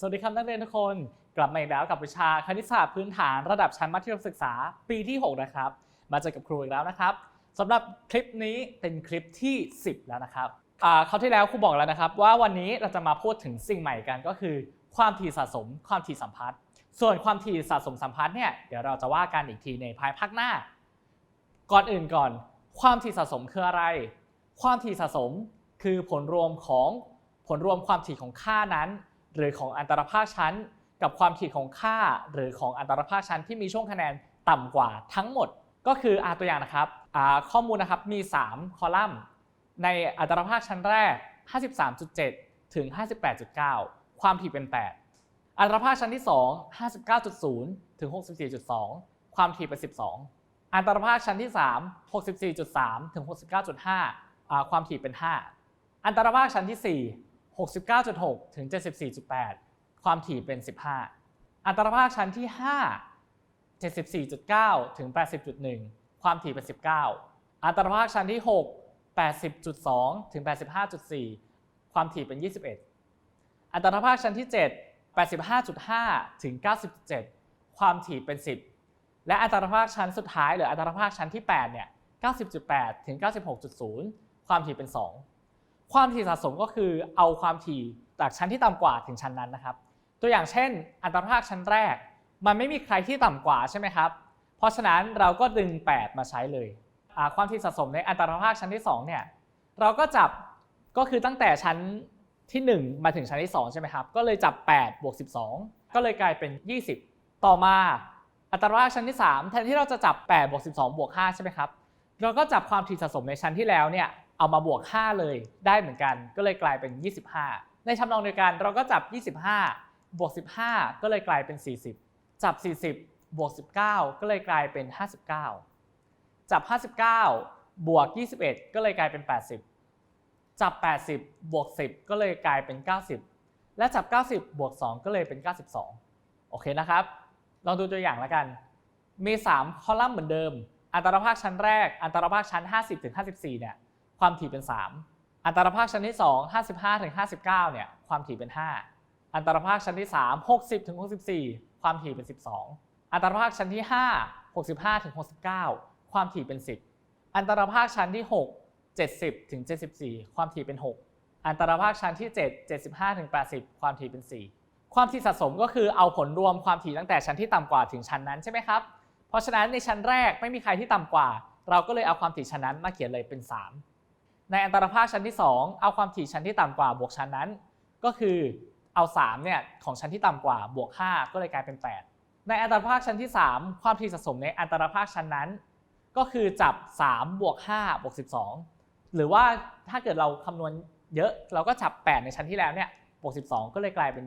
สวัสดีครับนักเรียนทุกคน กลับมาอีกแล้วกับวิชาคณิตศาสตร์พื้นฐานระดับชั้นมัธยมศึกษาปีที่ 6 นะครับ มาเจอกับครูอีกแล้วนะครับสำหรับคลิปนี้เป็นคลิปที่ 10 แล้วนะครับอ่าคราวที่แล้วครูบอกแล้วนะครับ ว่าวันนี้เราจะมาพูดถึงสิ่งใหม่กันก็คือ ความถี่สะสม ความถี่สัมพัทธ์ ส่วนความถี่สะสมสัมพัทธ์เนี่ยเดี๋ยวเราจะว่ากันอีกทีในภายภาคหน้า ก่อนอื่นก่อน ความถี่สะสมคืออะไร ความถี่สะสมคือผลรวมของผลรวมความถี่ของค่านั้น หรือของอันตรภาคชั้น กับความถี่ของค่า หรือของอันตรภาคชั้นที่มีช่วงคะแนนต่ำกว่าทั้งหมด ก็คืออาตัวอย่างนะครับข้อมูลนะครับมี 3 คอลัมน์ ในอัตราภาคชั้นแรก 53.7 ถึง 58.9 ความถี่เป็น 8 อัตราภาคชั้นที่ 2 59.0 ถึง 64.2 ความถี่เป็น 12 อัตราภาคชั้นที่ 3 64.3 ถึง 69.5อ่าความถี่เป็น 5 อัตราภาคชั้นที่ 4 69.6 ถึง 74.8 ความถี่เป็น 15 อัตราภาคชั้นที่ 5 74.9 ถึง 80.1 ความถี่เป็น 19 อัตราภาคชั้นที่ 6 80.2 ถึง 85.4 ความถี่เป็น 21 อัตราภาคชั้นที่ 7 85.5 ถึง 90.7 ความถี่เป็น 10 และอัตราภาคชั้นสุดท้ายหรืออัตราภาคชั้นที่ 8 เนี่ย 90.8 ถึง 96.0 ความถี่เป็น 2 ความถี่สะสมก็คือเอาความถี่จากชั้นที่ต่ำกว่าถึงชั้นนั้นนะครับ ตัวอย่างเช่น อัตราภาคชั้นแรก มันไม่มีใครที่ต่ำกว่าใช่ไหมครับ เพราะฉะนั้นเราก็ดึง 8 มาใช้เลยความถี่สะสมในอัตราภาคชั้นที่2เนี่ยเราก็จับก็คือตั้งแต่ชั้นที่ 1 มาถึงชั้นที่ 2 ใช่ไหมครับ ก็เลยจับ8บวก12 ก็เลยกลายเป็น 20 ต่อมาอัตราภาคชั้นที่ 3 แทนที่เราจะจับ8บวก12บวก5ใช่ไหมครับ เราก็จับความถี่สะสมในชั้นที่แล้วเนี่ย เอามาบวก 5 เลยได้เหมือนกัน ก็เลยกลายเป็น 25 ในทำนองเดียวกันเราก็จับ 25 บวก 15 ก็เลยกลายเป็น 40 จับ 40 บวก 19 ก็เลยกลายเป็น 59 จับ 59 บวก 21 ก็เลยกลายเป็น 80 จับ 80 บวก 10 ก็เลยกลายเป็น 90 และจับ 90 บวก 2 ก็เลยเป็น 92 โอเคนะครับ ลองดูตัวอย่างแล้วกัน มี 3 คอลัมน์เหมือนเดิม อัตราภาคชั้นแรก อัตราภาคชั้น 50ถึง54 เนี่ย ความถี่เป็น 3 อันตรภาคชั้นที่ 2 55ถึง59 เนี่ย ความถี่เป็น 5 อันตรภาคชั้นที่ 3 60ถึง64 ความถี่เป็น 12 อันตรภาคชั้นที่ 5 65ถึง69 ความถี่เป็น 10 อันตรภาคชั้นที่ 6 70ถึง74 ความถี่เป็น 6 อันตรภาคชั้นที่ 7 75ถึง80 ความถี่เป็น 4 ความถี่สะสมก็คือเอาผลรวมความถี่ตั้งแต่ชั้นที่ต่ำกว่าถึงชั้นนั้นใช่ไหมครับ เพราะฉะนั้นในชั้นแรกไม่มีใครที่ต่ำกว่า เราก็เลยเอาความถี่ชั้นนั้นมาเขียนเลยเป็น 3 ในอัตราภาคชั้นที่ 2 เอาความถี่ชั้นที่ต่ำกว่าบวกชั้นนั้น ก็คือเอา3เนี่ยของชั้นที่ต่ำกว่าบวก 5 ก็เลยกลายเป็น 8 ในอัตราภาคชั้นที่ 3 ความถี่สะสมในอัตราภาคชั้นนั้น ก็คือจับ3บวก5บวก12 หรือว่าถ้าเกิดเราคำนวณเยอะเราก็จับ 8 ในชั้นที่แล้วเนี่ยบวก 12 ก็เลยกลายเป็น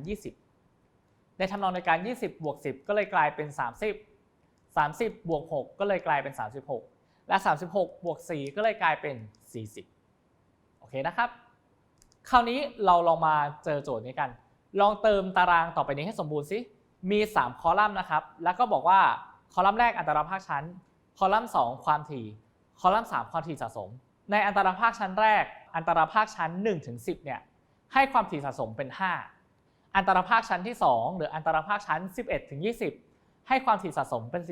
20 ในทำนองในการ 20บวก10 ก็เลยกลายเป็น 30 30บวก6ก็เลยกลายเป็น 36 และ 36บวก4ก็เลยกลายเป็น 40 เคนะครับ คราวนี้เราลองมาเจอโจทย์นี้กัน ลองเติมตารางต่อไปนี้ให้สมบูรณ์สิ มี 3 คอลัมน์นะครับ แล้วก็บอกว่าคอลัมน์แรกอัตราภาคชั้น คอลัมน์ 2 ความถี่ คอลัมน์ 3 ความถี่สะสม ในอัตราภาคชั้นแรก อัตราภาคชั้น1ถึง10เนี่ยให้ความถี่สะสมเป็น 5 อัตราภาคชั้นที่ 2 หรืออัตราภาคชั้น 11ถึง20 ให้ความถี่สะสมเป็น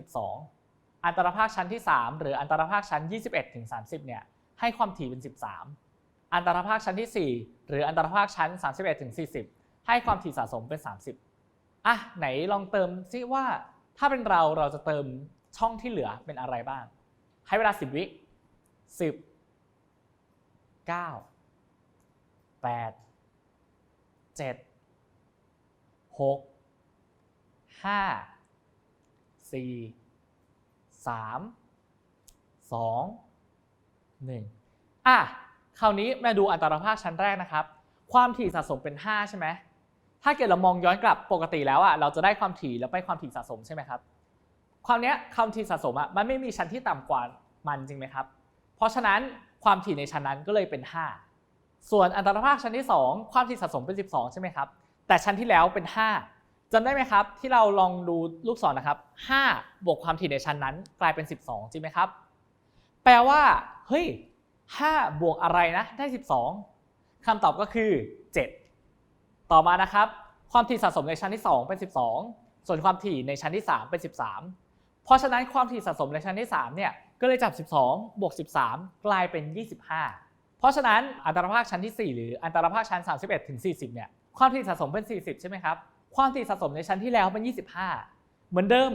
12 อัตราภาคชั้นที่ 3 หรืออัตราภาคชั้น 21ถึง30เนี่ยให้ความถี่เป็น 13 อันตรภาคชั้นที่ 4 หรืออันตรภาคชั้น 31ถึง40 ให้ความถี่สะสมเป็น 30อะไหนลองเติมซิว่าถ้าเป็นเราเราจะเติมช่องที่เหลือเป็นอะไรบ้าง ให้เวลา 10 วิ 10 9 8 7 6 5 4 3 2 1อะ คราวนี้มาดูอัตราภาคชั้นแรกนะครับ ความถี่สะสมเป็น 5 ใช่ไหมถ้าเกิดเรามองย้อนกลับปกติแล้วอะเราจะได้ความถี่แล้วไปความถี่สะสมใช่ไหมครับ ความเนี้ยความถี่สะสมอะมันไม่มีชั้นที่ต่ำกว่ามันจริงไหมครับ เพราะฉะนั้นความถี่ในชั้นนั้นก็เลยเป็น 5 ส่วนอัตราภาคชั้นที่ 2 ความถี่สะสมเป็น 12 ใช่ไหมครับ แต่ชั้นที่แล้วเป็น 5จำได้ไหมครับ ที่เราลองดูลูกศรนนะครับ 5 บวกความถี่ในชั้นนั้นกลายเป็น 12 จริงไหมครับ แปลว่า เฮ้ย 5 บวกอะไรนะ ได้ 12คำตอบก็คือ 7 ต่อมานะครับ ความถี่สะสมในชั้นที่ 2 เป็น 12 ส่วนความถี่ในชั้นที่ 3 เป็น 13 เพราะฉะนั้นความถี่สะสมในชั้นที่3เนี่ยก็เลยจับ 12 บวก 13 กลายเป็น 25 เพราะฉะนั้นอันตรภาคชั้นที่ 4 หรืออันตรภาคชั้น 31ถึง40 เนี่ย ความถี่สะสมเป็น 40 ใช่ไหมครับ ความถี่สะสมในชั้นที่แล้วเป็น 25 เหมือนเดิม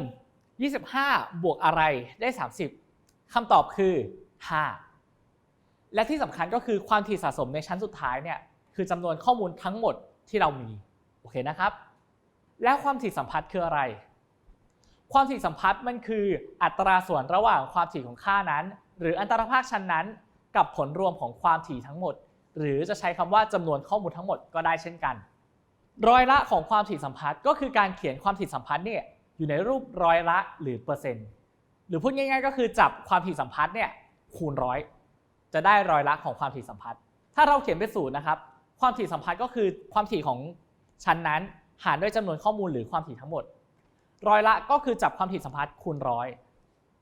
25 บวกอะไรได้ 30 คำตอบคือ 5 และที่สำคัญก็คือความถี่สะสมในชั้นสุดท้ายเนี่ยคือจำนวนข้อมูลทั้งหมดที่เรามีโอเคนะครับ แล้วความถี่สัมพัทธ์คืออะไร ความถี่สัมพัทธ์มันคืออัตราส่วนระหว่างความถี่ของค่านั้น หรืออันตรภาคชั้นนั้น กับผลรวมของความถี่ทั้งหมด หรือจะใช้คำว่าจำนวนข้อมูลทั้งหมดก็ได้เช่นกัน ร้อยละของความถี่สัมพัทธ์ก็คือการเขียนความถี่สัมพัทธ์เนี่ยอยู่ในรูปร้อยละหรือเปอร์เซ็นต์หรือพูดง่าย ๆ ก็คือจับความถี่สัมพัทธ์เนี่ยคูณร้อย จะได้รอยละของความถี่สัมพัทธ์ ถ้าเราเขียนเป็นศูนย์นะครับ ความถี่สัมพัทธ์ก็คือความถี่ของชั้นนั้น หารด้วยจำนวนข้อมูลหรือความถี่ทั้งหมด รอยละก็คือจับความถี่สัมพัทธ์คูณร้อย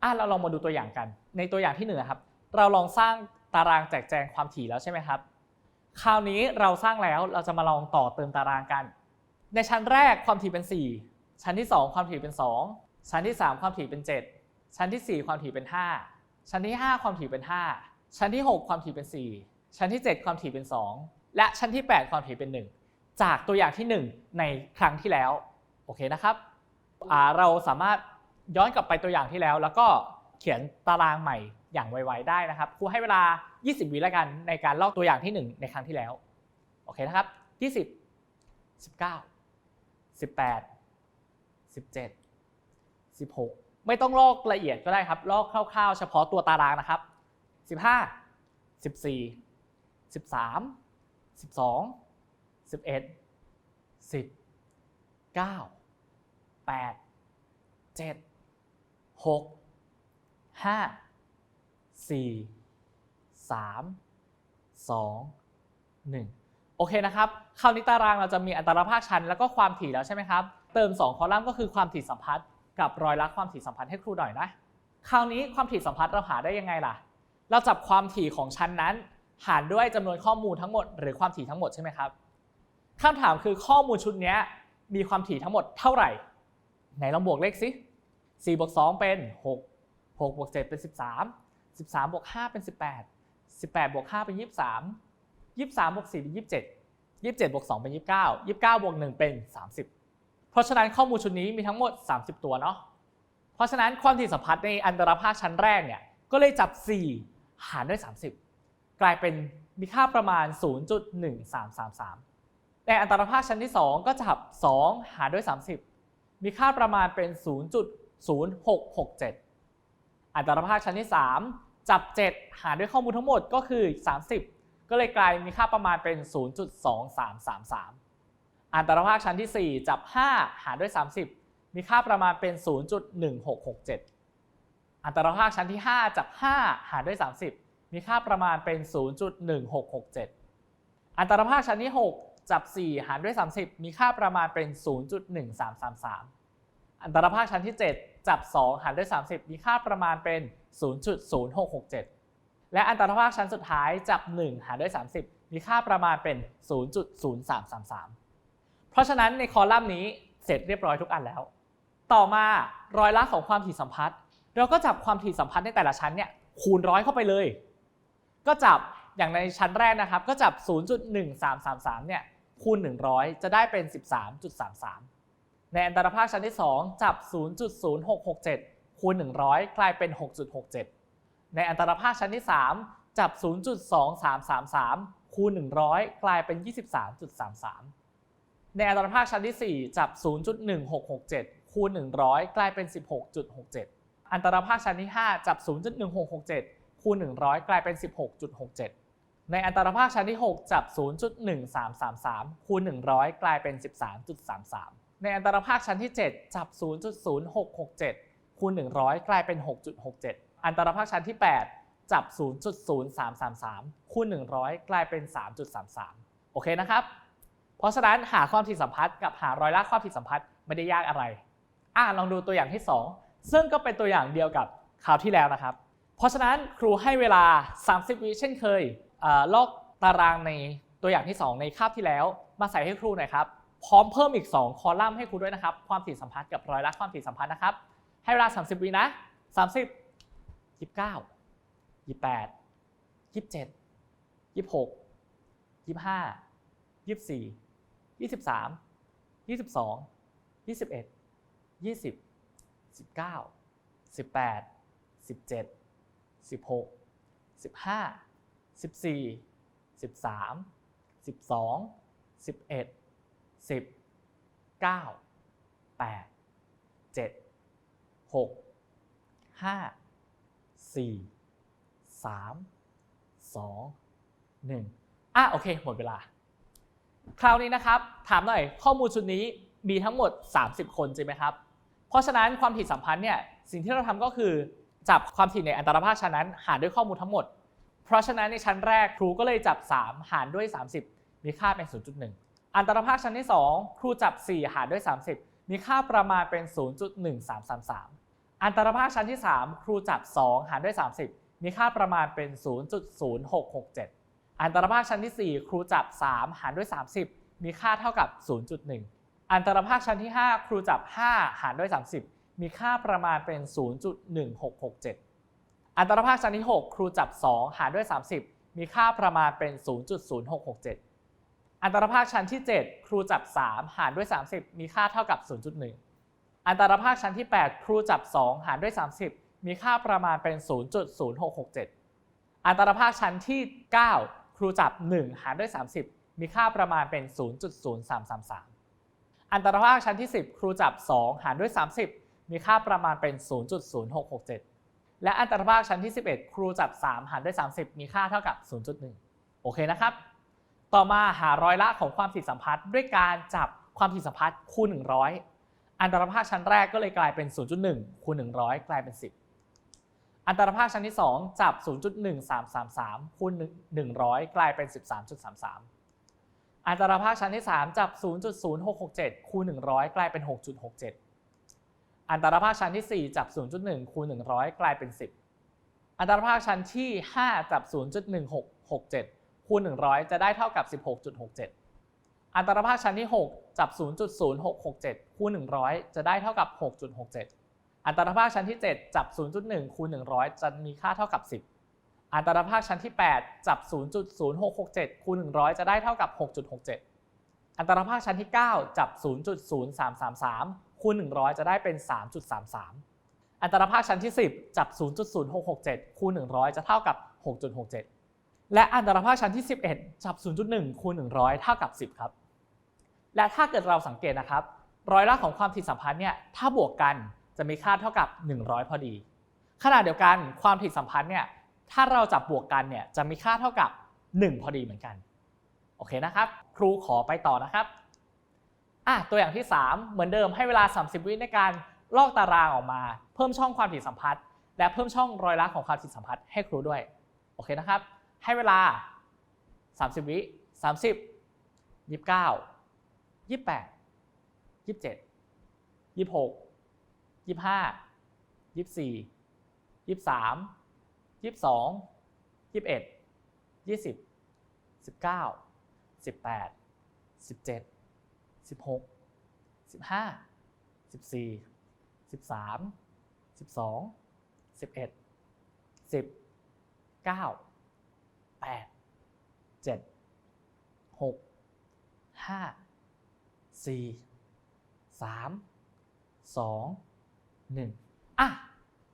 อะเราลองมาดูตัวอย่างกัน ในตัวอย่างที่หนึ่งครับ เราลองสร้างตารางแจกแจงความถี่แล้วใช่ไหมครับ คราวนี้เราสร้างแล้วเราจะมาลองต่อเติมตารางกัน ในชั้นแรกความถี่เป็น 4 ชั้นที่ 2 ความถี่เป็น 2 ชั้นที่ 3 ความถี่เป็น 7 ชั้นที่ 4 ความถี่เป็น 5 ชั้นที่ 5 ความถี่เป็น 5 ชั้นที่ 6 ความถี่เป็น 4 ชั้นที่ 7 ความถี่เป็น 2 และชั้นที่ 8 ความถี่เป็น 1 จากตัวอย่างที่ 1 ในครั้งที่แล้ว โอเคนะครับ เราสามารถย้อนกลับไปตัวอย่างที่แล้ว แล้วก็เขียนตารางใหม่อย่างไวๆได้นะครับ ครูให้เวลา 20 วิแล้วกันในการลอกตัวอย่างที่ 1 ในครั้งที่แล้ว โอเคนะครับ 20 19 18 17 16 ไม่ต้องลอกละเอียดก็ได้ครับ ลอกคร่าวๆ เฉพาะตัวตารางนะครับ 15 14 13 12 11 10 9 8 7 6 5 4 3 2 1โอเคนะครับ คราวนี้ตารางเราจะมีอัตราภาคชั้นแล้วก็ความถี่แล้วใช่ไหมครับ เติม 2 คอลัมน์ก็คือความถี่สัมพัทธ์กับรอยละความถี่สัมพัทธ์ให้ครูหน่อยนะ คราวนี้ความถี่สัมพัทธ์เราหาได้ยังไงล่ะ เราจับความถี่ของชั้นนั้น หารด้วยจำนวนข้อมูลทั้งหมด หรือความถี่ทั้งหมดใช่ไหมครับคำถามคือข้อมูลชุดนี้มีความถี่ทั้งหมดเท่าไหร่ ไหนลองบวกเลขสิ4บวก2เป็น 6 6บวก7เป็น 13 13บวก5เป็น 18 18บวก5เป็น 23 23บวก4เป็น 27 27บวก2เป็น 29 29บวก1เป็น 30 เพราะฉะนั้นข้อมูลชุดนี้มีทั้งหมด 30 ตัวเนาะเพราะฉะนั้นความถี่สัมพัทธ์ในอันตรภาคชั้นแรกเนี่ยก็เลยจับ 4 หารด้วย 30 กลายเป็นมีค่าประมาณ 0.1333 ในอันตรภาคชั้นที่ 2 ก็จับ 2 หารด้วย 30 มีค่าประมาณเป็น 0.0667 อันตรภาคชั้นที่ 3 จับ 7 หารด้วยข้อมูลทั้งหมดก็คือ 30 ก็เลยกลายมีค่าประมาณเป็น 0.2333 อันตรภาคชั้นที่ 4 จับ 5 หารด้วย 30 มีค่าประมาณเป็น 0.1667อันตรภาคชั้นที่ 5 จับ 5 หารด้วย 30 มีค่าประมาณเป็น 0.1667 อันตรภาคชั้นที่ 6 จับ 4 หารด้วย 30 มีค่าประมาณเป็น 0.1333 อันตรภาคชั้นที่ 7 จับ 2 หารด้วย 30 มีค่าประมาณเป็น 0.0667 และอันตรภาคชั้นสุดท้ายจับ 1 หารด้วย 30 มีค่าประมาณเป็น 0.0333 เพราะฉะนั้นในคอลัมน์นี้เสร็จเรียบร้อยทุกอันแล้ว ต่อมารอยละของความถี่สัมพัทธ์ เราก็จับความถี่สัมพัทธ์ในแต่ละชั้นเนี่ยคูณร้อยเข้าไปเลย ก็จับอย่างในชั้นแรกนะครับ ก็จับ 0.1333 เนี่ยคูณ 100 จะได้เป็น 13.33 ในอันตรภาคชั้นที่ 2 จับ 0.0667 คูณ 100 กลายเป็น 6.67 ในอันตรภาคชั้นที่ 3 จับ 0.2333 คูณ 100 กลายเป็น 23.33 ในอันตรภาคชั้นที่ 4 จับ 0.1667 คูณ 100 กลายเป็น 16.67 อันตรภาคชั้นที่ 5 จับ 0.1667 คูณ 100 กลายเป็น 16.67 ในอันตรภาคชั้นที่ 6 จับ 0.1333 คูณ 100 กลายเป็น 13.33 ในอันตรภาคชั้นที่ 7 จับ 0.0667 คูณ 100 กลายเป็น 6.67 อันตรภาคชั้นที่ 8 จับ 0.0333 คูณ 100 กลายเป็น 3.33 โอเคนะครับ เพราะฉะนั้นหาความถี่สัมพัทธ์กับหารอยละความถี่สัมพัทธ์ไม่ได้ยากอะไรอ่าลองดูตัวอย่างที่ 2 ซึ่งก็เป็นตัวอย่างเดียวกับคราวที่แล้วนะครับ เพราะฉะนั้นครูให้เวลา 30 วิเช่นเคยเออลอกตารางในตัวอย่างที่ 2 ในคาบที่แล้ว มาใส่ให้ครูหน่อยครับ พร้อมเพิ่มอีก 2 คอลัมน์ให้ครูด้วยนะครับ ความถี่สัมพัทธ์กับร้อยละความถี่สัมพัทธ์นะครับ ให้เวลา 30 วินะ 30 29 28 27 26 25 24 23 22 21 20 19 18 17 16 15 14 13 12 11 10 9 8 7 6 5 4 3 2 1อะโอเค หมดเวลา คราวนี้นะครับ ถามหน่อยข้อมูลชุดนี้มีทั้งหมด 30 คนจริงไหมครับ เพราะฉะนั้นความถี่สัมพันธ์เนี่ยสิ่งที่เราทำก็คือ จับความถี่ในอันตรภาคชั้นนั้น หารด้วยข้อมูลทั้งหมด เพราะฉะนั้นในชั้นแรกครูก็เลยจับ 3 หารด้วย 30 มีค่าเป็น 0.1 อันตรภาคชั้นที่ 2 ครูจับ 4 หารด้วย 30 มีค่าประมาณเป็น 0.1333 อันตรภาคชั้นที่ 3 ครูจับ 2 หารด้วย 30 มีค่าประมาณเป็น 0.0667 อันตรภาคชั้นที่ 4 ครูจับ 3 หารด้วย 30 มีค่าเท่ากับ 0.1 อันตรภาคชั้นที่ 5 ครูจับ 5 หารด้วย 30 มีค่าประมาณเป็น 0.1667 อันตรภาคชั้นที่ 6 ครูจับ 2 หารด้วย 30 มีค่าประมาณเป็น 0.0667 อันตรภาคชั้นที่ 7 ครูจับ 3 หารด้วย 30 มีค่าเท่ากับ 0.1 อันตรภาคชั้นที่ 8 ครูจับ 2 หารด้วย 30 มีค่าประมาณเป็น 0.0667 อันตรภาคชั้นที่ 9 ครูจับ 1 หารด้วย 30 มีค่าประมาณเป็น 0.0333 อันตรภาคชั้นที่ 10 ครูจับ 2 หารด้วย 30 มีค่าประมาณเป็น 0.0667 และอันตรภาคชั้นที่ 11 ครูจับ 3 หารด้วย 30 มีค่าเท่ากับ 0.1 โอเคนะครับ ต่อมาหาร้อยละของความถี่สัมพัทธ์ด้วยการจับความถี่สัมพัทธ์คูณ 100 อันตรภาคชั้นแรกก็เลยกลายเป็น 0.1 คูณ 100 กลายเป็น 10 อันตรภาคชั้นที่ 2 จับ 0.1333 คูณ 100 กลายเป็น 13.33อันตรภาคชั้นที่ 3 จับ 0.0667 คูณ 100 กลายเป็น 6.67 อันตรภาคชั้นที่ 4 จับ 0.1 คูณ 100 กลายเป็น 10 อันตรภาคชั้นที่ 5 จับ 0.1667 คูณ 100 จะได้เท่ากับ 16.67 อันตรภาคชั้นที่ 6 จับ 0.0667 คูณ 100 จะได้เท่ากับ 6.67 อันตรภาคชั้นที่ 7 จับ 0.1 คูณ 100 จะมีค่าเท่ากับ 10 อันตรภาคชั้นที่ 8 จับ 0.0667 คูณ 100 จะได้เท่ากับ 6.67 อันตรภาคชั้นที่ 9 จับ 0.0333 คูณ 100 จะได้เป็น 3.33 อันตรภาคชั้นที่ 10จับ0.0667 คูณ 100 จะเท่ากับ 6.67 และอันตรภาคชั้นที่ 11 จับ 0.1 คูณ 100 เท่ากับ 10 ครับ และถ้าเกิดเราสังเกตนะครับ ร้อยละของความถี่สัมพันธ์เนี่ย ถ้าบวกกันจะมีค่าเท่ากับ 100 พอดี ขณะเดียวกันความถี่สัมพันธ์เนี่ย ถ้าเราจับบวกกันเนี่ย จะมีค่าเท่ากับ 1 พอดีเหมือนกัน โอเคนะครับ ครูขอไปต่อนะครับ อะตัวอย่างที่ 3 เหมือนเดิมให้เวลา 30 วิในการลอกตารางออกมา เพิ่มช่องความถี่สัมพัทธ์และเพิ่มช่องรอยละของความถี่สัมพัทธ์ให้ครูด้วยโอเคนะครับ ให้เวลา 30 วิ30 29 28 27 26 25 24 23 22 21 20 19 18 17 16 15 14 13 12 11 10 9 8 7 6 5 4 3 2 1อะ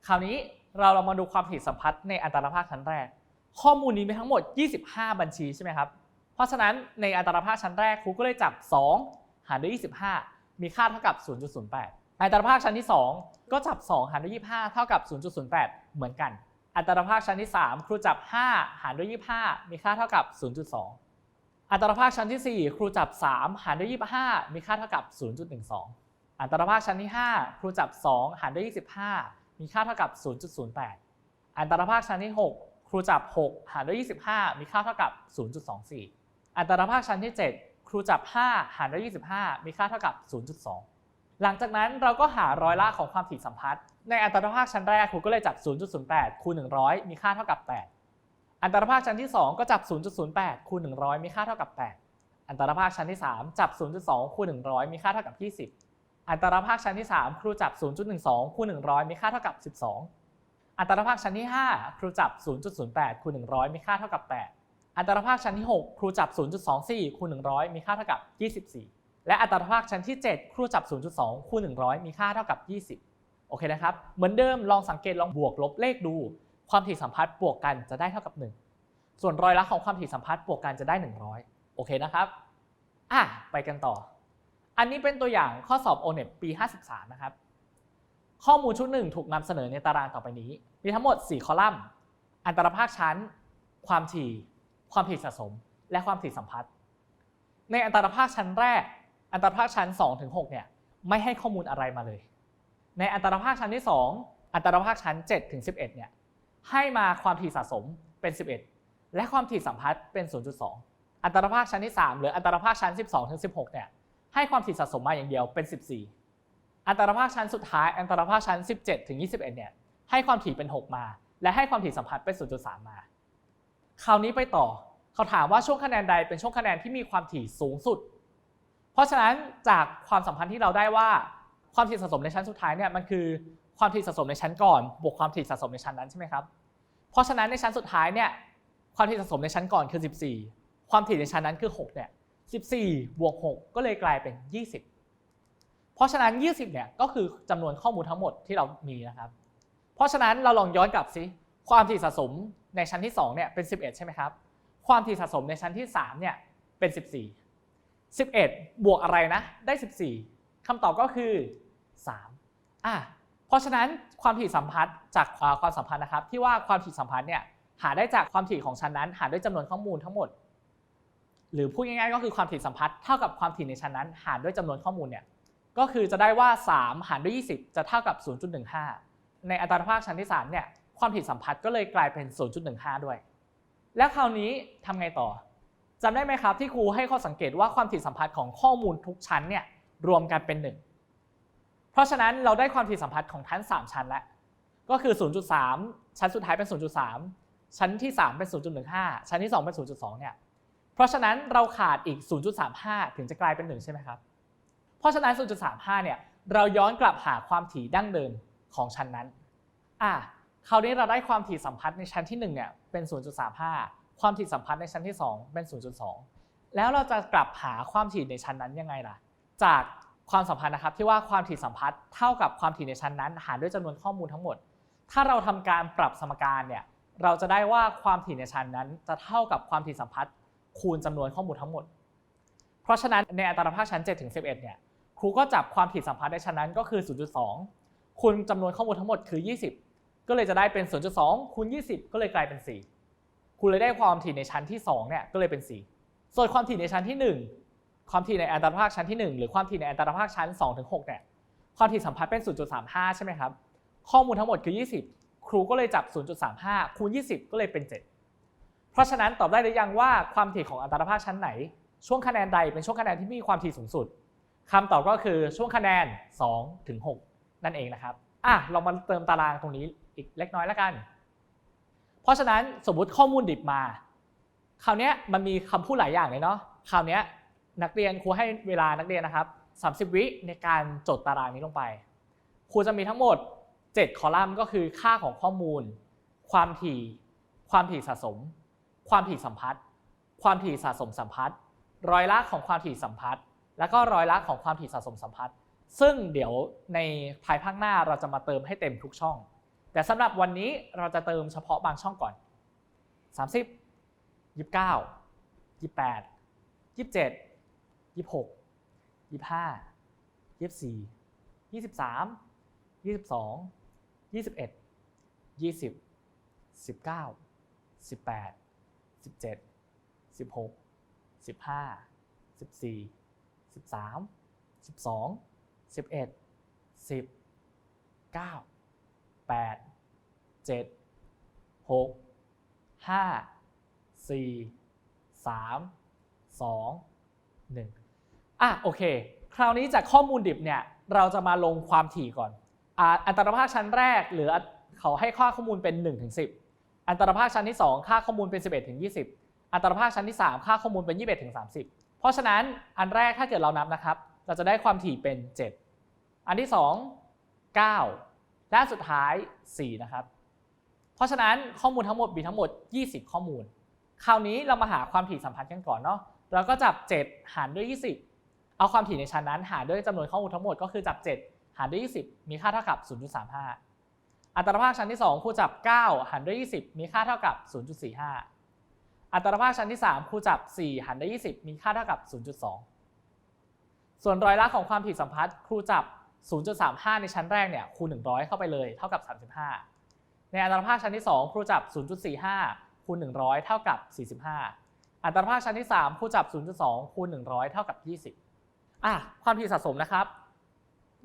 คราวนี้เราเรามาดูความถี่สัมพัทธ์ในอันตรภาคชั้นแรก ข้อมูลนี้มีทั้งหมด 25 บัญชีใช่ไหมครับ เพราะฉะนั้นในอันตรภาคชั้นแรกครูก็เลยจับ 2 หารด้วย 25 มีค่าเท่ากับ 0.08 อัตราภาคชั้นที่ 2 ก็จับ 2 หารด้วย 25 เท่ากับ 0.08 เหมือนกัน อัตราภาคชั้นที่ 3 ครูจับ 5 หารด้วย 25 มีค่าเท่ากับ 0.2 อัตราภาคชั้นที่ 4 ครูจับ 3 หารด้วย 25 มีค่าเท่ากับ 0.12 อัตราภาคชั้นที่ 5 ครูจับ 2 หารด้วย 25 มีค่าเท่ากับ 0.08 อัตราภาคชั้นที่ 6 ครูจับ 6 หารด้วย 25 มีค่าเท่ากับ 0.24 อัตราภาคชั้นที่ 7 ครูจับ 5 หารด้วย25 มีค่าเท่ากับ 0.2 หลังจากนั้นเราก็หาร้อยละของความถี่สัมพัทธ์ ในอันตรภาคชั้นแรกครูก็เลยจับ 0.08 คูณ 100 มีค่าเท่ากับ 8 อันตรภาคชั้นที่ 2 ก็จับ 0.08 คูณ 100 มีค่าเท่ากับ 8 อัตรภาคชั้นที่ 3 จับ 0.2 คูณ 100 มีค่าเท่ากับ 20 อัตราภาคชั้นที่ 3 ครูจับ 0.12 คูณ 100 มีค่าเท่ากับ 12 อัตราภาคชั้นที่ 5 ครูจับ 0.08 คูณ 100 มีค่าเท่ากับ 8 อัตราภาคชั้นที่ 6 ครูจับ 0.24คูณ100 มีค่าเท่ากับ 24 และอัตราภาคชั้นที่ 7 ครูจับ 0.2คูณ100 มีค่าเท่ากับ 20 โอเคนะครับ เหมือนเดิมลองสังเกตลองบวกลบเลขดู ความถี่สัมพัทธ์บวกกันจะได้เท่ากับ 1 ส่วนรอยละของความถี่สัมพัทธ์บวกกันจะได้ 100 โอเคนะครับอะไปกันต่อ อันนี้เป็นตัวอย่างข้อสอบ o n e t ปี 53 นะครับ ข้อมูลชุดหนึ่งถูกนำเสนอในตารางต่อไปนี้ มีทั้งหมด 4 คอลัมน์ อัตราภาคชั้น ความถี่ ความถี่สะสม และความถี่สัมพัทธ์ ในอันตรภาคชั้นแรก อันตรภาคชั้น2-6เนี่ยไม่ให้ข้อมูลอะไรมาเลย ในอันตรภาคชั้นที่ 2 อันตรภาคชั้น7-11เนี่ยให้มาความถี่สะสมเป็น 11 และความถี่สัมพัทธ์เป็น 0.2 อันตรภาคชั้นที่ 3 หรืออันตรภาคชั้น 12-16เนี่ยให้ความถี่สะสมมาอย่างเดียวเป็น 14 อันตรภาคชั้นสุดท้าย อันตรภาคชั้น 17-21เนี่ยให้ความถี่เป็น 6 มา และให้ความถี่สัมพัทธ์เป็น 0.3 มา คราวนี้ไปต่อ เขาถามว่าช่วงคะแนนใดเป็นช่วงคะแนนที่มีความถี่สูงสุด เพราะฉะนั้นจากความสัมพันธ์ที่เราได้ว่าความถี่สะสมในชั้นสุดท้ายเนี่ยมันคือความถี่สะสมในชั้นก่อนบวกความถี่สะสมในชั้นนั้นใช่ไหมครับ เพราะฉะนั้นในชั้นสุดท้ายเนี่ยความถี่สะสมในชั้นก่อนคือ 14 ความถี่ในชั้นนั้นคือ6เนี่ย14บวก6ก็เลยกลายเป็น 20 เพราะฉะนั้น 20เนี่ยก็คือจำนวนข้อมูลทั้งหมดที่เรามีนะครับ เพราะฉะนั้นเราลองย้อนกลับสิ ความถี่สะสมในชั้นที่2เนี่ยเป็น 11 ใช่ไหมครับ ความถี่สะสมในชั้นที่3เนี่ยเป็น 14 11 บวกอะไรนะ ได้ 14คำตอบก็คือ3อะเพราะฉะนั้นความถี่สัมพัทธ์จากความสัมพันธ์นะครับ ที่ว่าความถี่สัมพัทธ์เนี่ยหาได้จากความถี่ของชั้นนั้น หารด้วยจำนวนข้อมูลทั้งหมด หรือพูดง่ายๆก็คือความถี่สัมพัทธ์เท่ากับความถี่ในชั้นนั้น หารด้วยจำนวนข้อมูลเนี่ยก็คือจะได้ว่า 3 หารด้วย 20 จะเท่ากับ 0.15 ในอัตราภาคชั้นที่3เนี่ย ความถี่สัมพัทธ์ก็เลยกลายเป็น 0.15 ด้วย แล้วคราวนี้ทำไงต่อจำได้ไหมครับที่ครูให้ข้อสังเกตว่าความถี่สัมพัทธ์ของข้อมูลทุกชั้นเนี่ยรวมกันเป็น 1 เพราะฉะนั้นเราได้ความถี่สัมพัทธ์ของทั้ง3 ชั้นแล้ว ก็คือ 0.3 ชั้นสุดท้ายเป็น 0.3 ชั้นที่ 3 เป็น 0.15 ชั้นที่ 2 เป็น 0.2 เนี่ย เพราะฉะนั้นเราขาดอีก 0.35 ถึงจะกลายเป็น 1 ใช่ไหมครับ เพราะฉะนั้น 0.35 เนี่ย เราย้อนกลับหาความถี่ดั้งเดิมของชั้นนั้น อะ คราวนี้เราได้ความถี่สัมพัทธ์ในชั้นที่1เนี่ยเป็น 0.35 ความถี่สัมพัทธ์ในชั้นที่ 2 เป็น 0.2 แล้วเราจะกลับหาความถี่ในชั้นนั้นยังไงล่ะ จากความสัมพันธ์นะครับที่ว่าความถี่สัมพัทธ์เท่ากับความถี่ในชั้นนั้น หารด้วยจำนวนข้อมูลทั้งหมด ถ้าเราทำการปรับสมการเนี่ยเราจะได้ว่าความถี่ในชั้นนั้นจะเท่ากับความถี่สัมพัทธ์คูณจำนวนข้อมูลทั้งหมด เพราะฉะนั้นในอัตราภาคชั้น7ถึง11เนี่ยครูก็จับความถี่สัมพัทธ์ในชั้นนั้นก็คือ 0.2คูณจำนวนข้อมูลทั้งหมดคือ 20 ก็เลยจะได้เป็น 0.2คูณ20 ก็เลยกลายเป็น 4ครูเลยได้ความถี่ในชั้นที่2เนี่ยก็เลยเป็น 4 ส่วนความถี่ในชั้นที่ 1 ความถี่ในอันตรภาคชั้นที่ 1 หรือความถี่ในอันตรภาคชั้น2ถึง6เนี่ยความถี่สัมพัทธ์เป็น 0.35 ใช่ไหมครับ ข้อมูลทั้งหมดคือ 20 ครูก็เลยจับ 0.35 คูณ 20 ก็เลยเป็น 7 เพราะฉะนั้นตอบได้หรือยังว่าความถี่ของอันตรภาคชั้นไหน ช่วงคะแนนใดเป็นช่วงคะแนนที่มีความถี่สูงสุดคำตอบก็คือช่วงคะแนน2ถึง6นั่นเองนะครับอะเรามาเติมตารางตรงนี้ อีกเล็กน้อยแล้วกัน เพราะฉะนั้นสมมุติข้อมูลดิบมา คราวนี้มันมีคำพูดหลายอย่างเลยเนาะ คราวนี้นักเรียนครูให้เวลานักเรียนนะครับ 30 วิในการจดตารางนี้ลงไป ครูจะมีทั้งหมด 7 คอลัมน์ก็คือค่าของข้อมูล ความถี่ ความถี่สะสม ความถี่สัมพัทธ์ ความถี่สะสมสัมพัทธ์ร้อยละของความถี่สัมพัทธ์แล้วก็ร้อยละของความถี่สะสมสัมพัทธ์ซึ่งเดี๋ยวในภายภาคหน้าเราจะมาเติมให้เต็มทุกช่อง แต่สำหรับวันนี้เราจะเติมเฉพาะบางช่องก่อน 30 29 28 27 26 25 24 23 22 21 20 19 18 17 16 15 14 13 12 11 10 9 8 7 6 5 4 3 2 1อะโอเค คราวนี้จากข้อมูลดิบเนี่ยเราจะมาลงความถี่ก่อนอ่าอัตราภาคชั้นแรกหรือเขาให้ค่าข้อมูลเป็น1ถึง10อัตราภาคชั้นที่ 2 ค่าข้อมูลเป็น 11ถึง20 อัตราภาคชั้นที่ 3 ค่าข้อมูลเป็น 21ถึง30 เพราะฉะนั้นอันแรกถ้าเกิดเรานับนะครับ เราจะได้ความถี่เป็น 7 อันที่ 2 9 และสุดท้าย 4 นะครับ เพราะฉะนั้นข้อมูลทั้งหมดมีทั้งหมด 20 ข้อมูล คราวนี้เรามาหาความถี่สัมพันธ์กันก่อนเนาะเราก็จับ 7 หารด้วย 20 เอาความถี่ในชั้นนั้น หารด้วยจำนวนข้อมูลทั้งหมดก็คือจับ 7 หารด้วย 20 มีค่าเท่ากับ 0.35 อัตราภาคชั้นที่ 2ครูจับ 9 หารด้วย 20 มีค่าเท่ากับ 0.45 อัตราภาคชั้นที่ 3ครูจับ 4 หารด้วย 20 มีค่าเท่ากับ 0.2 ส่วนร้อยละของความถี่สัมพัทธ์ครูจับ 0.35 ในชั้นแรกเนี่ยคูณ 100 เข้าไปเลย เท่ากับ 35 ในอัตราภาคชั้นที่ 2 ครูจับ 0.45 คูณ 100 เท่ากับ 45 อัตราภาคชั้นที่ 3 ครูจับ 0.2 คูณ 100 เท่ากับ 20 อะ ความถี่สะสมนะครับ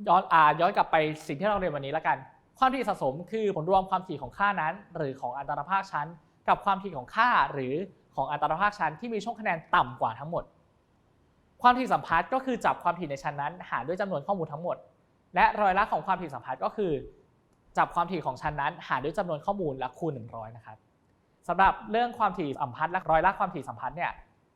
ย้อนอ่าย้อนกลับไปสิ่งที่เราเรียนวันนี้แล้วกัน ความถี่สะสมคือผลรวมความถี่ของค่านั้น หรือของอัตราภาคชั้น กับความถี่ของค่าหรือของอัตราภาคชั้นที่มีช่องคะแนนต่ำกว่าทั้งหมด ความถี่สัมพัทธ์ก็คือจับความถี่ในชั้นนั้น หารด้วยจำนวนข้อมูลทั้งหมด และรอยละของความถี่สัมพัทธ์ก็คือ จับความถี่ของชั้นนั้น หารด้วยจำนวนข้อมูลและคูณ 100 นะครับสำหรับเรื่องความถี่สัมพัทธ์และร้อยละความถี่สัมพัทธ์เนี่ย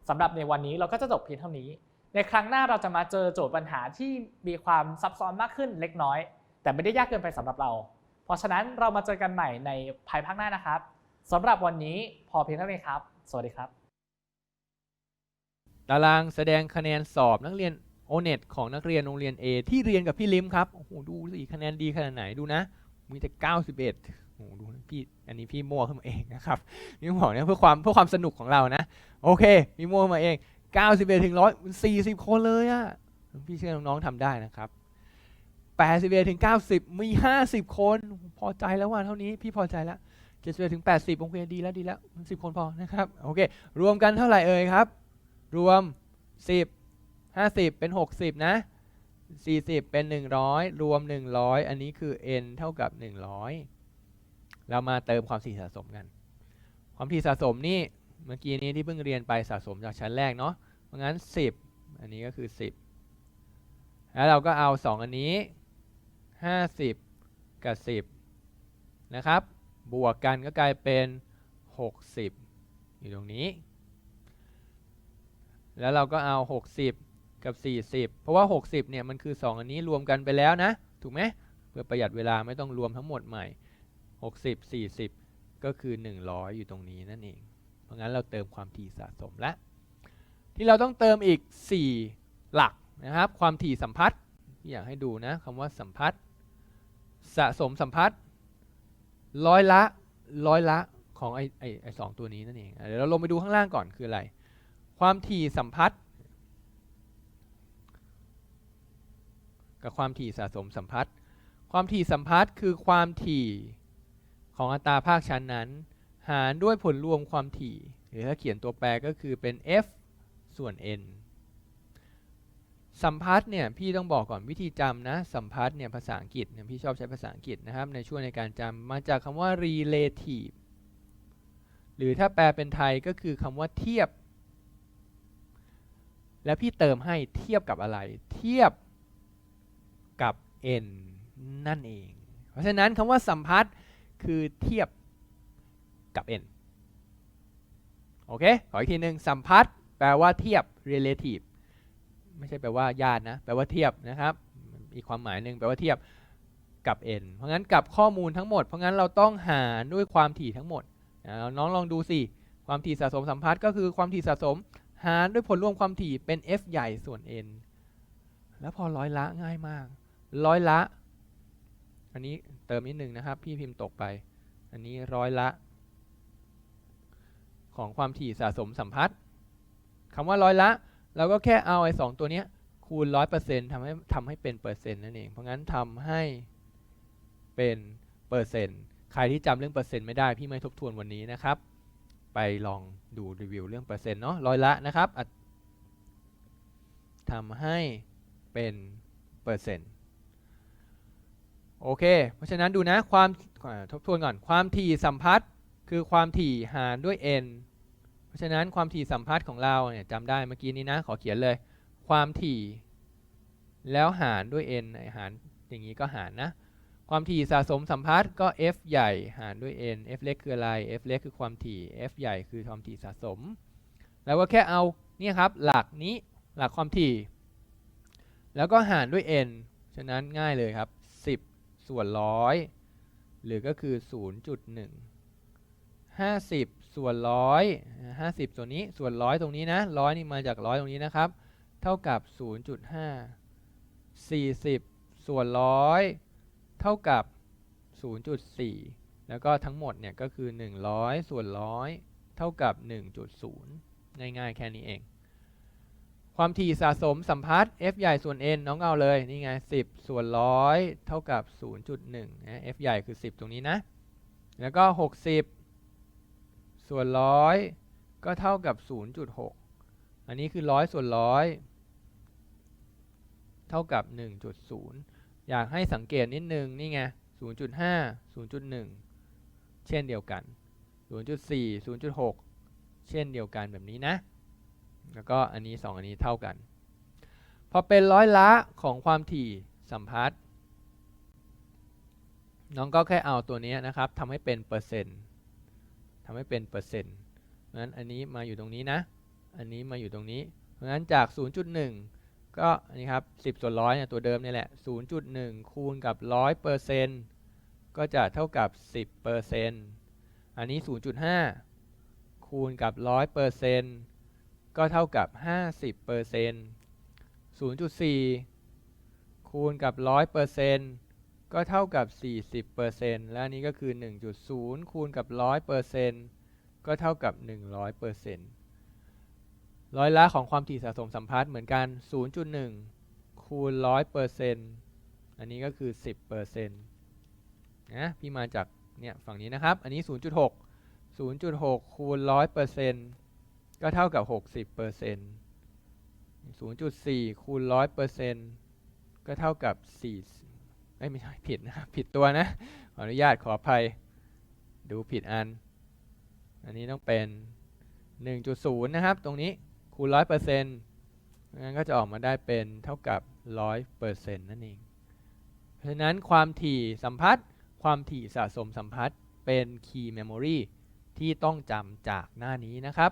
สำหรับในวันนี้เราก็จะจบเพียงเท่านี้ ในครั้งหน้าเราจะมาเจอโจทย์ปัญหาที่มีความซับซ้อนมากขึ้นเล็กน้อย แต่ไม่ได้ยากเกินไปสำหรับเรา เพราะฉะนั้นเรามาเจอกันใหม่ในภายภาคหน้านะครับสำหรับวันนี้พอเพียงเท่านี้ครับ สวัสดีครับ ตารางแสดงคะแนนสอบนักเรียนโอเน็ตของนักเรียนโรงเรียน A ที่เรียนกับพี่ลิมครับโอ้โหดูสิคะแนนดีขนาดไหนดูนะ มีแต่91โอ้โหดูนะพี่อันนี้พี่มั่วขึ้นมาเองนะครับนี่บอกเนี่ยเพื่อความเพื่อความสนุกของเรานะ โอเคมีมั่วขึ้นมาเอง91ถึง100 40คนเลยอะพี่เชื่อน้องๆทำได้นะครับ81ถึง90มี50คนพอใจแล้วว่าเท่านี้พี่พอใจแล้ว71ถึง80โอเคดีแล้วดีแล้ว10คนพอนะครับโอเค รวมกันเท่าไหร่เอ่ยครับ รวม10 50เป็น60นะ 40 เป็น 100 รวม 100 อันนี้คือ n เท่ากับ 100 เรามาเติมความถี่สะสมกัน ความถี่สะสมนี่เมื่อกี้นี้ที่เพิ่งเรียนไปสะสมจากชั้นแรกเนาะเพราะงั้น 10 อันนี้ก็คือ 10 แล้วเราก็เอา 2 อันนี้ 50 กับ 10 นะครับ บวกกันก็กลายเป็น 60 อยู่ตรงนี้ แล้วเราก็เอา 60 กับ 40 เพราะว่า 60เนี่ยมันคือ 2 อันนี้รวมกันไปแล้วนะ ถูกไหมเพื่อประหยัดเวลาไม่ต้องรวมทั้งหมดใหม่ 60 40 ก็คือ 100 อยู่ตรงนี้นั่นเอง เพราะงั้นเราเติมความถี่สะสมแล้วที่เราต้องเติมอีก 4 หลักนะครับ ความถี่สัมพัทธ์อยากให้ดูนะคำว่าสัมพัทธ์สะสมสัมพัทธ์ร้อยละร้อยละของไอไอไอสองตัวนี้นั่นเองเดี๋ยวเราลงไปดูข้างล่างก่อนคืออะไร ความถี่สัมพัทธ์ กับความถี่สะสมสัมพัทธ์ ความถี่สัมพัทธ์คือความถี่ของอัตราภาคชั้นนั้น หารด้วยผลรวมความถี่ หรือถ้าเขียนตัวแปรก็คือเป็น f ส่วน n สัมพัทธ์เนี่ยพี่ต้องบอกก่อนวิธีจำนะสัมพัทธ์เนี่ยภาษาอังกฤษเนี่ยพี่ชอบใช้ภาษาอังกฤษนะครับในช่วงในการจำมาจากคำว่า relative หรือถ้าแปลเป็นไทยก็คือคำว่าเทียบ แล้วพี่เติมให้เทียบกับอะไร เทียบ กับ n นั่นเอง เพราะฉะนั้นคำว่าสัมพัทธ์คือเทียบกับ n โอเค ขออีกทีหนึ่งสัมพัทธ์แปลว่าเทียบ relative ไม่ใช่แปลว่าญาตินะ แปลว่าเทียบนะครับ อีกความหมายหนึ่งแปลว่าเทียบกับ n เพราะงั้นกับข้อมูลทั้งหมด เพราะงั้นเราต้องหารด้วยความถี่ทั้งหมด น้องลองดูสิ ความถี่สะสมสัมพัทธ์ก็คือความถี่สะสม หารด้วยผลรวมความถี่เป็น f ใหญ่ส่วน n แล้วพอร้อยละง่ายมาก ร้อยละ อันนี้เติมนิดนึงนะครับ พี่พิมพ์ตกไป อันนี้ร้อยละ ของความถี่สะสมสัมพัทธ์คำว่าร้อยละเราก็แค่เอาไอ้สองตัวเนี้ยคูณร้อยเปอร์เซ็นต์ทำให้ทำให้เป็นเปอร์เซ็นต์นั่นเอง เพราะงั้นทำให้เป็นเปอร์เซ็นต์ใครที่จำเรื่องเปอร์เซ็นต์ไม่ได้พี่ไม่ทบทวนวันนี้นะครับ ไปลองดูรีวิวเรื่องเปอร์เซ็นต์เนาะร้อยละนะครับทำให้เป็นเปอร์เซ็นต์ โอเค เพราะฉะนั้นดูนะความทบทวนก่อนความถี่สัมพัทธ์คือความถี่หารด้วย n เพราะฉะนั้นความถี่สัมพัทธ์ของเราเนี่ยจำได้เมื่อกี้นี้นะขอเขียนเลย ความถี่แล้วหารด้วย n หารอย่างนี้ก็หารนะ ความถี่สะสมสัมพัทธ์ก็ f ใหญ่หารด้วย n f เล็กคืออะไร f เล็กคือความถี่ f ใหญ่คือความถี่สะสม แล้วก็แค่เอาเนี่ยครับหลักนี้หลักความถี่ แล้วก็หารด้วย n ฉะนั้นง่ายเลยครับ 10 ส่วนร้อยหรือก็คือ 0.1 50 ส่วนร้อย50 ส่วนนี้ส่วนร้อยตรงนี้นะร้อยนี่มาจากร้อยตรงนี้นะครับ เท่ากับ 0.5 40 ส่วนร้อยเท่ากับ 0.4 แล้วก็ทั้งหมดเนี่ยก็คือ 100 ส่วนร้อยเท่ากับ 1.0 ง่ายๆ แค่นี้เอง ความถี่สะสมสัมพัทธ์ f ใหญ่ส่วน n น้องเอาเลย นี่ไง 10 ส่วนร้อยเท่ากับ 0.1นะ f ใหญ่คือ 10 ตรงนี้นะ แล้วก็ 60 ส่วนร้อยก็เท่ากับ 0.6 อันนี้คือร้อยส่วนร้อยเท่ากับ 1.0 อยากให้สังเกตนิดนึง นี่ไง 0.5 0.1 เช่นเดียวกัน 0.4 0.6 เช่นเดียวกันแบบนี้นะ แล้วก็อันนี้ 2 อันนี้เท่ากัน พอเป็นร้อยละของความถี่สัมพัทธ์น้องก็แค่เอาตัวนี้นะครับทำให้เป็นเปอร์เซ็นต์ทำให้เป็นเปอร์เซ็นต์เพราะฉะนั้นอันนี้มาอยู่ตรงนี้นะ อันนี้มาอยู่ตรงนี้ เพราะฉะนั้นจาก 0.1 ก็อันนี้ครับ10ส่วนร้อยเนี่ยตัวเดิมนี่แหละ 0.1 คูณกับ 100เปอร์เซ็นต์ก็จะเท่ากับ 10เปอร์เซ็นต์อันนี้ 0.5 คูณกับ 100เปอร์เซ็นต์ ก็เท่ากับ 50เปอร์เซ็นต์0.4 คูณกับ 100เปอร์เซ็นต์ก็เท่ากับ 40เปอร์เซ็นต์และนนี้ก็คือ 1.0 คูณกับ 100เปอร์เซ็นต์ก็เท่ากับ 100เปอร์เซ็นต์ร้อยละของความถี่สะสมสัมพัทธ์เหมือนกัน 0.1 คูณ 100เปอร์เซ็นต์อันนี้ก็คือ 10เปอร์เซ็นต์นะพี่มาจากเนี่ยฝั่งนี้นะครับ อันนี้ 0.6 0.6 คูณ 100เปอร์เซ็นต์ ก็เท่ากับ 60เปอร์เซ็นต์0.4คูณ100เปอร์เซ็นต์ก็เท่ากับ4เอ้ยไม่ใช่ผิดนะผิดตัวนะ ขออนุญาตขออภัยดูผิดอัน อันนี้ต้องเป็น 1.0 นะครับ ตรงนี้คูณ 100เปอร์เซ็นต์งั้นก็จะออกมาได้เป็นเท่ากับ 100เปอร์เซ็นต์นั่นเอง เพราะฉะนั้นความถี่สัมพัทธ์ ความถี่สะสมสัมพัทธ์เป็น Key Memory ที่ต้องจำจากหน้านี้นะครับ